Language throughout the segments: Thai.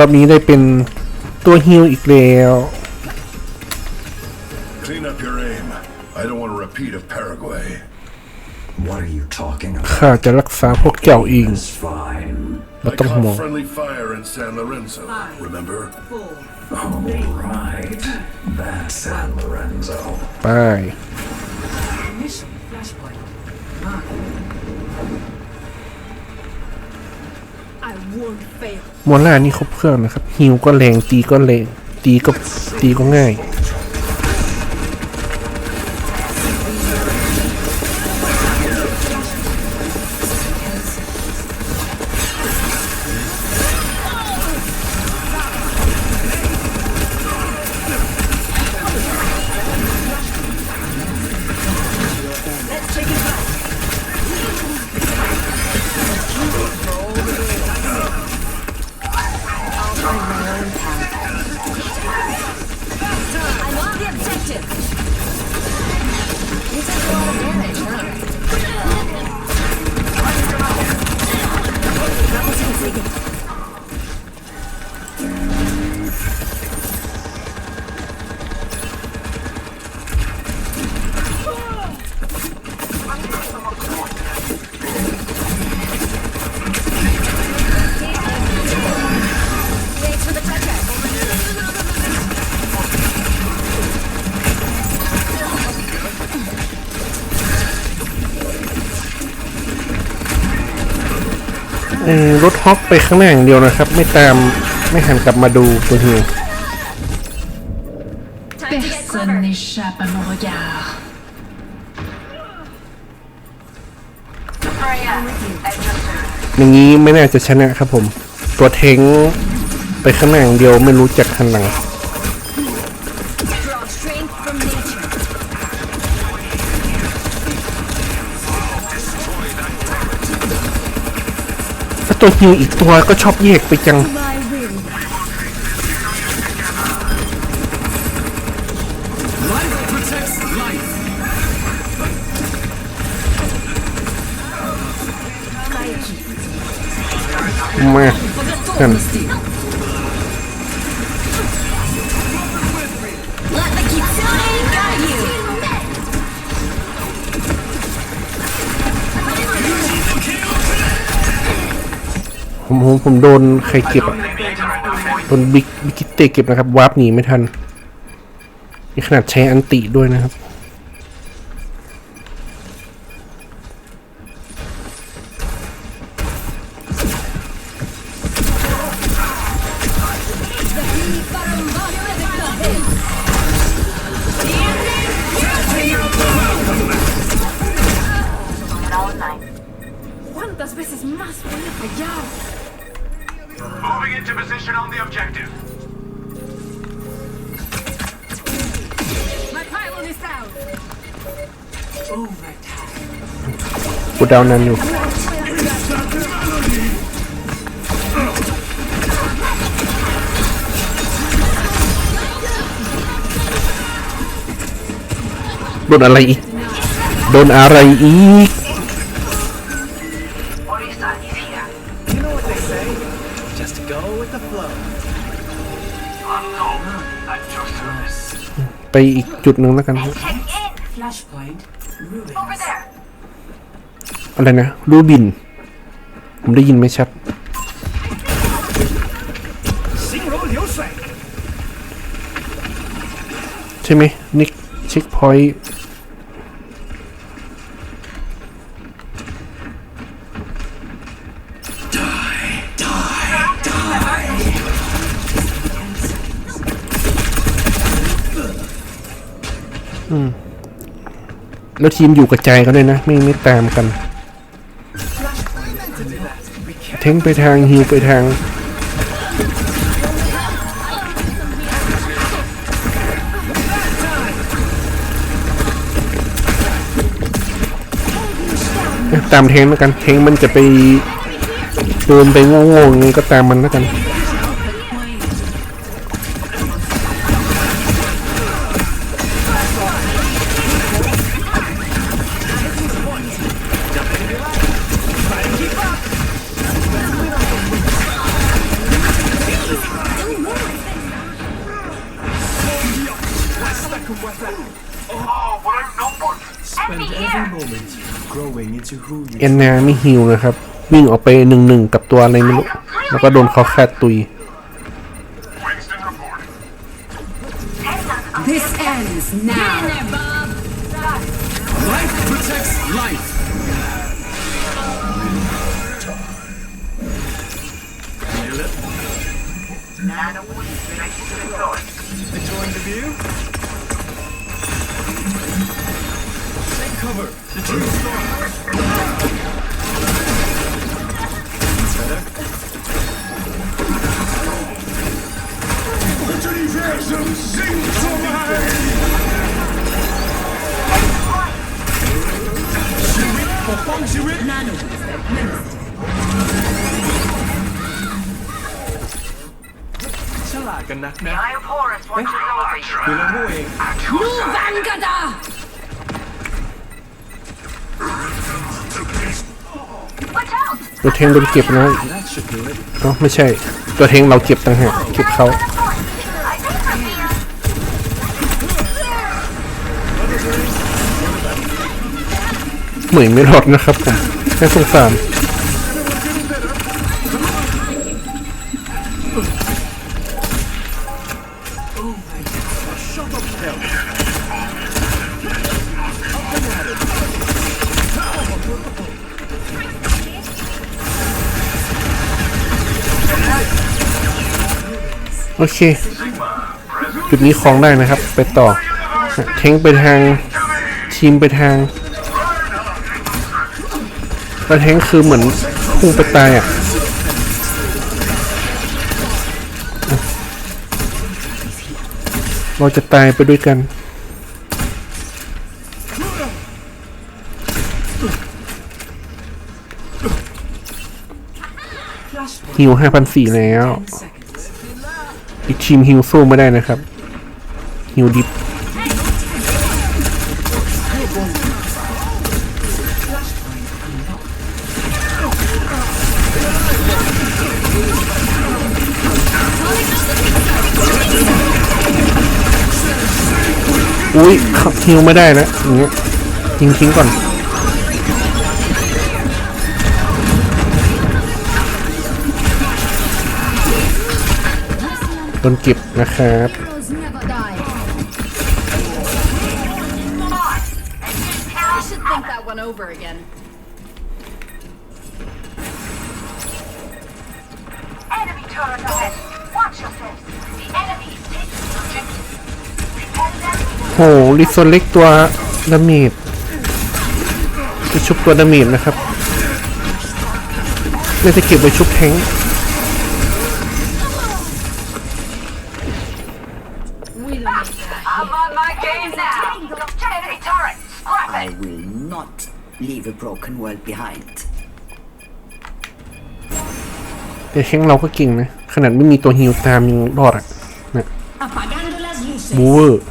รอบนี้ได้เป็นตัวฮิลอีกแล้ว Clean up your aim. I don't want a repeat of Paraguay. What are you talking about? ข้าจะรักษาพวกเจ้าเอง It's fine. ไม่ I ต้องห่วง caught friendly fire in San Lorenzo. Remember? Oh, right. That's San Lorenzo. ไป Mission flashpoint. มอล่านี่ครบเครื่องนะครับฮิวก็แรงตีก็แรงตีก็ตีก็ง่าย รถฮอกไปข้างหน้าอย่างเดียวนะครับ ไม่ตามไม่หันกลับมาดูตัวฮิล Time to get Personne n'échappe à mon regard. I'm with you. อย่างนี้ไม่น่าจะชนะครับผม ตัวเทงไปข้างหน้าอย่างเดียวไม่รู้จักหันหลัง ตัวฮิวอีกตัวก็ชอบแยกไปจัง มาเพื่อน ผมผมโดนใครเก็บอะโดนบิ๊กบิ๊กคิตเตเก็บนะครับวาร์ปหนีไม่ทันมีขนาดใช้อันติด้วยนะครับ go with the flow. Unknown. At your service. ไปอีกจุดหนึ่งแล้วกัน อะไรนะรูบิน ผมได้ยินไม่ชัดใช่ไหมนิกเช็คพอยต์嗯。Mm. แล้วทีมอยู่กระจายกันด้วยนะ ไม่ไม่ตามกัน เทงไปทางฮิวไปทาง ตามเทงแล้วกัน เทงมันจะไปโดนไปโง่ๆอย่างงก็ตามมันแล้วกัน เอ็นนาไม่ฮิวนะครับ วิ่งออกไปหนึ่งหนึ่งกับตัวอะไรไม่รู้ แล้วก็โดนเขาแคดตุย This ends now. Life protects life. cover! The tree is Better? The universum sinks away! Shirit for Fong Nano! Next! ตัวเทงโดนเก็บนะ That should do it. เอ้าไม่ใช่ ตัวเทงเราเก็บต่างหากเก็บเขาเหมือนไม่รอดนะครับผมแค่สงสาร โอเค จุดนี้คลองได้นะครับ ไปต่อ เทงไปทาง ทีมไปทางแล้วเทงคือเหมือนพุ่งไปตายอะเราจะตายไปด้วยกัน ฮิว5,400แล้ว อีกทีมฮิวสู้ไม่ได้นะครับฮิวดิฟอุ้ยขับฮิวไม่ได้นะอย่างเงี้ยยิงทิ้งก่อน ต้นเก็บนะครับโหลิโซเล็กตัวดามีดจะชุบตัวดามีดนะครับ ไม่จะเก็บไว้ชุบแทง not leave a broken world behind. แต่แทงค์เราก็เก่งนะ ขนาดไม่มีตัวฮิวตามยังรอดอะนะ Apagando las luces. บูเวอร์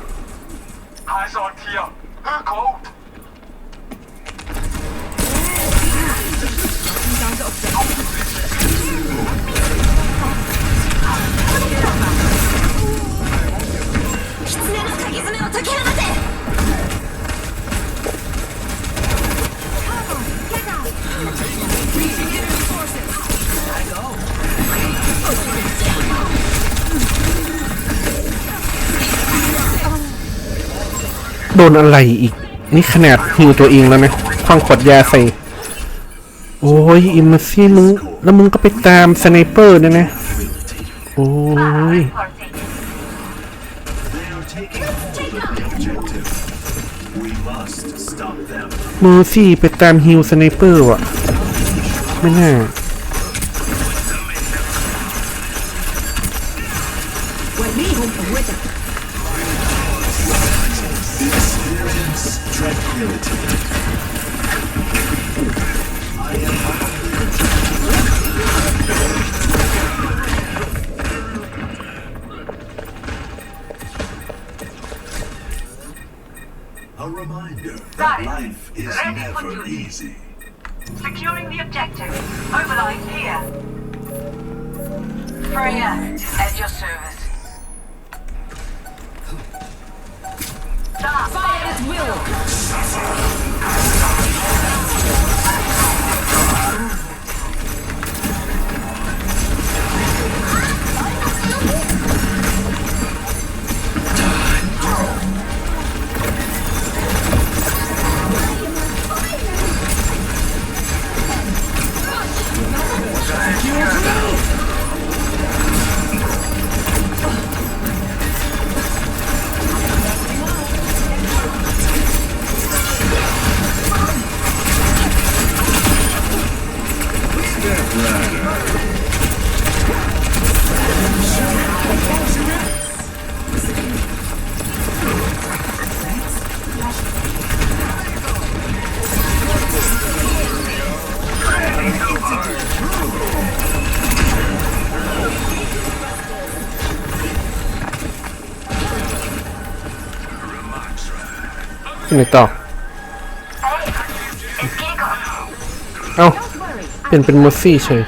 โดนอะไรอีก นี่ขนาดฮิวตัวเองแล้วนะคว้างขวดยาใส่ โอ้ยอิมมอร์ซี่มึงแล้วมึงก็ไปตามสไนเปอร์เนี่ยนะ โอ้ย We must stop them. เมอซี่ไปตามฮิวสไนเปอร์ว่ะ ไม่น่า A reminder Got it. life is Ready never easy. Securing the objective. Mobilize here. Freya, at your service. Stop. Fire at will! Yes! ขึ้นไปต่อ เอาเปลี่ยนเป็นมอสฟี่เฉย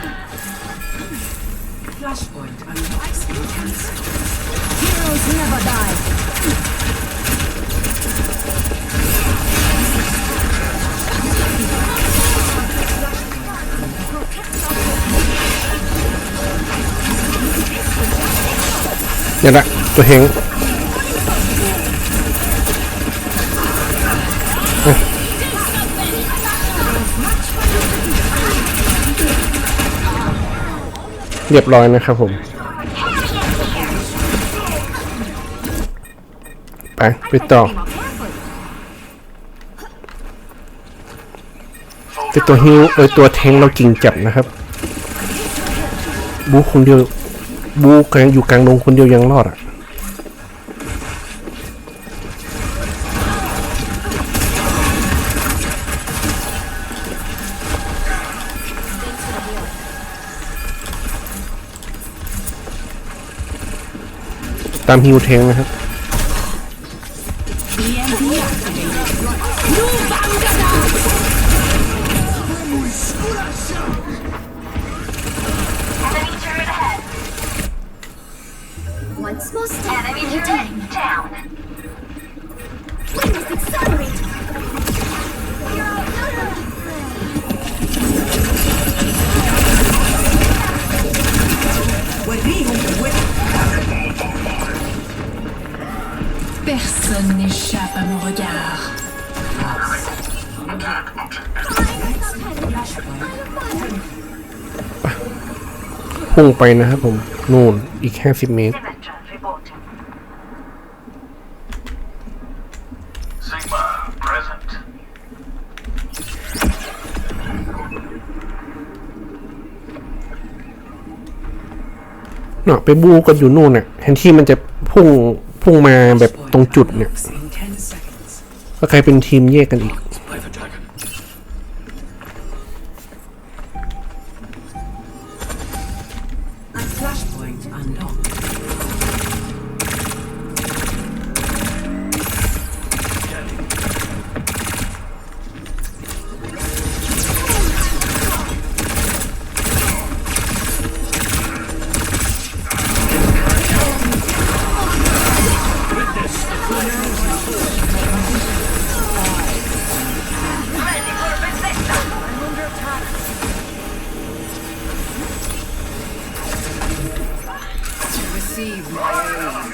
เนี่ยแหละตัวเฮง เรียบร้อยนะครับผม ไปไปต่อแต่ตัวฮิวเออตัวแทงเราจริงจับนะครับ บูคนเดียวบูกลางอยู่กลางลงคนเดียวยังรอดอะามฮิวเทงนะครับ Enemy turret ahead. Once more step. Enemy turret down. We Personne n'échappe à mon regard. พุ่งไปนะครับผม นู่น อีกแค่สิบเมตรเนาะไปบูกันอยู่นู่นเน่ะแทนที่มันจะพุ่ง พุ่งมาแบบตรงจุดเนี่ยก็ใครเป็นทีมแยกกันอีก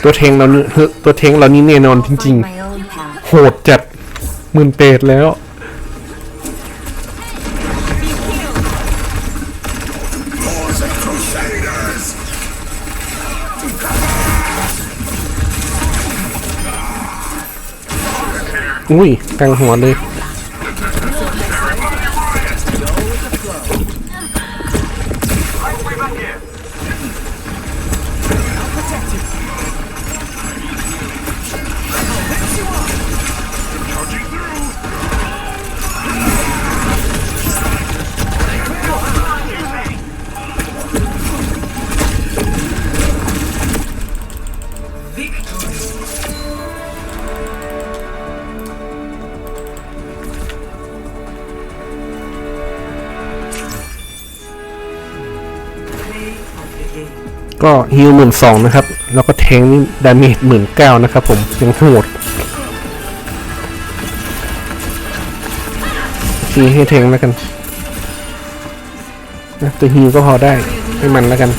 ตัวเทงเรานี่เฮ้ยตัวเทงเรานี่แน่นอนจริง My own path. ๆโหดจัดหมื่นเปรตแล้ว Cause of Crusaders! อุ้ยกลางหัวเลย ก็ฮิวหมื่นสองนะครับ แล้วก็แทงนี่ดาเมจหมื่นเก้านะครับผมยังโหดทีให้เทงแล้วกันนะตัวฮิวก็พอได้ให้มันแล้วกัน